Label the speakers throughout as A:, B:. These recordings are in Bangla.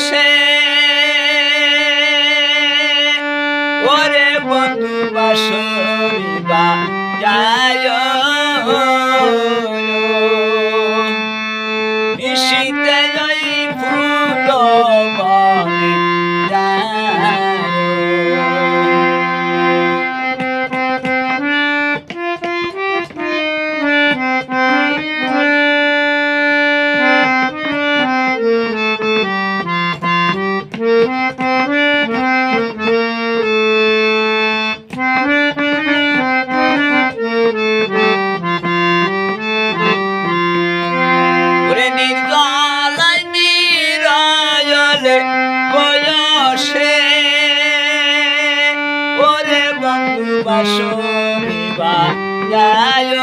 A: বয়সে ওরে বন্ধু বাসরিবা যায় বন্ধু বাসরিবা যায়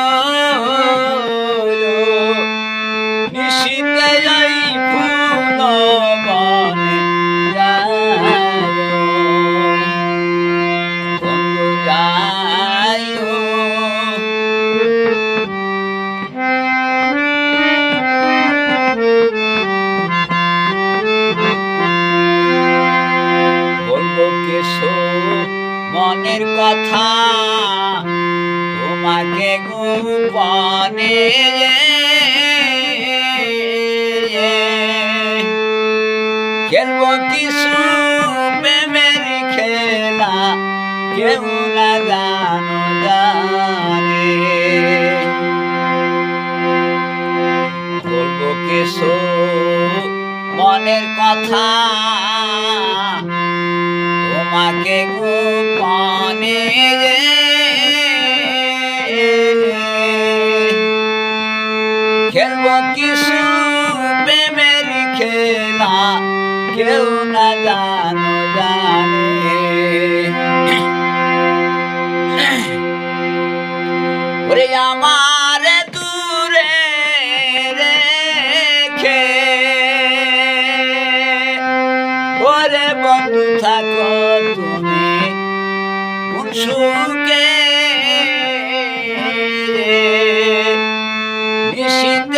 A: মনের কথা। তোমাকে গোপনে খেলব কিছু প্রেমের খেলা। কেউ না জানো জানে। বলব কেশো মনের কথা। তোমাকে গোপনে খেলব কিছু প্রেমের খেলা কেউ না জানে সুখে নিশীতে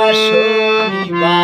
A: বন্ধু বাসরিবা